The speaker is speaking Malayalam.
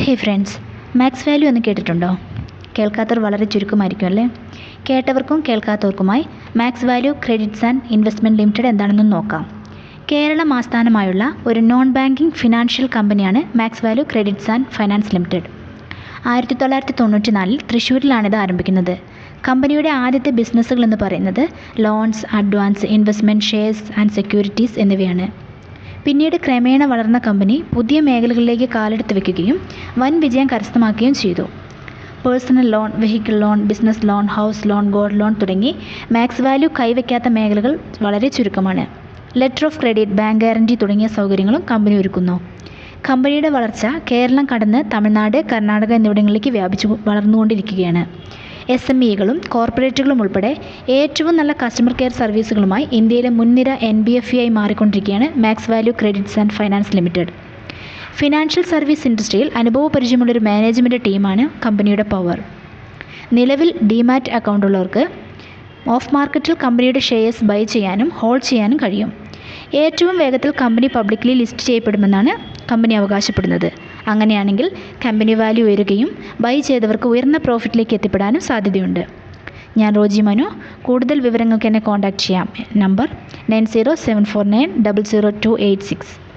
ഹേ ഫ്രണ്ട്സ് മാക്സ് വാല്യൂ എന്ന് കേട്ടിട്ടുണ്ടോ? കേൾക്കാത്തവർ വളരെ ചുരുക്കമായിരിക്കും അല്ലേ? കേട്ടവർക്കും കേൾക്കാത്തവർക്കുമായി Max Value Credits and Investment Limited എന്താണെന്ന് നോക്കാം. കേരളം ആസ്ഥാനമായുള്ള ഒരു നോൺ ബാങ്കിംഗ് ഫിനാൻഷ്യൽ കമ്പനിയാണ് Max Value Credits and Finance Limited ആയിരത്തി തൊള്ളായിരത്തി തൊണ്ണൂറ്റി നാലിൽ തൃശ്ശൂരിലാണിത് ആരംഭിക്കുന്നത്. കമ്പനിയുടെ ആദ്യത്തെ ബിസിനസ്സുകൾ എന്ന് പറയുന്നത് loans advance investment shares and securities എന്നിവയാണ്. പിന്നീട് ക്രമേണ വളർന്ന കമ്പനി പുതിയ മേഖലകളിലേക്ക് കാലെടുത്ത് വെക്കുകയും വൻ വിജയം കരസ്ഥമാക്കുകയും ചെയ്തു. Personal loan vehicle loan business loan house loan gold loan തുടങ്ങി മാക്സ് വാല്യൂ കൈവയ്ക്കാത്ത മേഖലകൾ വളരെ ചുരുക്കമാണ്. Letter of credit bank guarantee തുടങ്ങിയ സൗകര്യങ്ങളും കമ്പനി ഒരുക്കുന്നു. കമ്പനിയുടെ വളർച്ച കേരളം കടന്ന് തമിഴ്നാട് കർണാടക എന്നിവിടങ്ങളിലേക്ക് വ്യാപിച്ചു വളർന്നുകൊണ്ടിരിക്കുകയാണ്. എസ് എം ഇകളും കോർപ്പറേറ്റുകളും ഉൾപ്പെടെ ഏറ്റവും നല്ല കസ്റ്റമർ കെയർ സർവീസുകളുമായി ഇന്ത്യയിലെ മുൻനിര എൻ ബി എഫ് ആയി മാറിക്കൊണ്ടിരിക്കുകയാണ് Max Value Credits and Finance Limited financial service ഇൻഡസ്ട്രിയിൽ അനുഭവപരിചയമുള്ളൊരു മാനേജ്മെന്റ് ടീമാണ് കമ്പനിയുടെ പവർ നിലവിൽ ഡിമാറ്റ് അക്കൗണ്ട് ഉള്ളവർക്ക് ഓഫ് മാർക്കറ്റിൽ കമ്പനിയുടെ ഷെയർസ് ബൈ ചെയ്യാനും ഹോൾഡ് ചെയ്യാനും കഴിയും. ഏറ്റവും വേഗത്തിൽ കമ്പനി പബ്ലിക്കലി ലിസ്റ്റ് ചെയ്യപ്പെടുമെന്നാണ് കമ്പനി അവകാശപ്പെടുന്നത്. അങ്ങനെയാണെങ്കിൽ കമ്പനി വാല്യൂ ഉയരുകയും ബൈ ചെയ്തവർക്ക് ഉയർന്ന പ്രോഫിറ്റിലേക്ക് എത്തിപ്പെടാനും സാധ്യതയുണ്ട്. ഞാൻ റോജി മനു. കൂടുതൽ വിവരങ്ങൾക്ക് എന്നെ കോൺടാക്ട് ചെയ്യാം. Number nine zero seven four nine double zero two eight six.